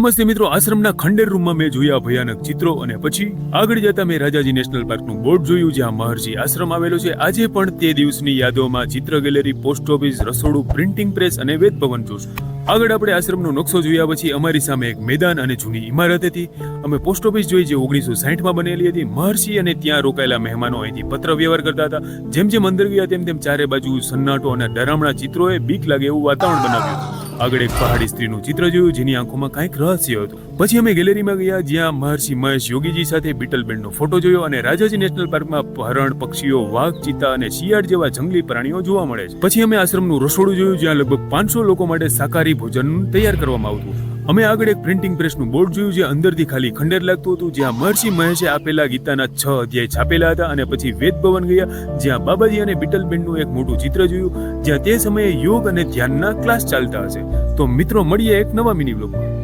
નમસ્તે મિત્રો, આશ્રમના ખંડેર રૂમમાં મેં જોયા ભયાનક ચિત્રો અને પછી આગળ જતા મેં રાજાજી નેશનલ પાર્કનું બોર્ડ જોયું, જ્યાં મહર્ષિ આશ્રમ આવેલો છે. આજે પણ તે દિવસની યાદોમાં ચિત્ર ગેલેરી, પોસ્ટ ઓફિસ, રસોડું, પ્રિન્ટિંગ પ્રેસ અને વેદ ભવન જોશું. આગળ આપણે આશ્રમનો નકશો જોયા પછી અમારી સામે એક મેદાન અને જૂની ઇમારત હતી. અમે પોસ્ટ ઓફિસ જોઈ, જે ઓગણીસો સાહીઠમાં બનેલી હતી. મહર્ષિ અને ત્યાં રોકાયેલા મહેમાનો અહીંથી પત્ર વ્યવહાર કરતા હતા. જેમ જેમ અંદર ગયા, તેમ તેમ ચારે બાજુ સન્નાટો અને ડરામણા ચિત્રોએ બીક લાગે એવું વાતાવરણ બનાવ્યું આગળ એક પહાડી સ્ત્રીનું ચિત્ર જોયું, જેની આંખોમાં કંઈક રહસ્ય હતું. પછી અમે ગેલેરીમાં ગયા, જ્યાં મહર્ષિ મહેશ યોગીજી સાથે બીટલબેન્ડનો ફોટો જોયો અને રાજાજી નેશનલ પાર્કમાં હરણ, પક્ષીઓ, વાઘ ચિત્તા અને શિયાળ જેવા જંગલી પ્રાણીઓ જોવા મળે છે. પછી અમે આશ્રમનું રસોડું જોયું, જ્યાં લગભગ પાંચસો લોકો માટે શાકાહારી ભોજન તૈયાર કરવામાં આવતું. અમે આગળ એક પ્રિન્ટિંગ પ્રેસનું બોર્ડ જોયું જે અંદરથી ખાલી ખંડેર લાગતું હતું, જ્યાં મહર્ષિ મહેશે આપેલા ગીતાના છ અધ્યાય છાપેલા હતા અને પછી વેદ ભવન ગયા, જ્યાં બાબાજી અને બીટલબેનનું એક મોટું ચિત્ર જોયું, જ્યાં તે સમયે યોગ અને ધ્યાનના ક્લાસ ચાલતા હશે. તો મિત્રો, મળીએ એક નવા મિની બ્લોગમાં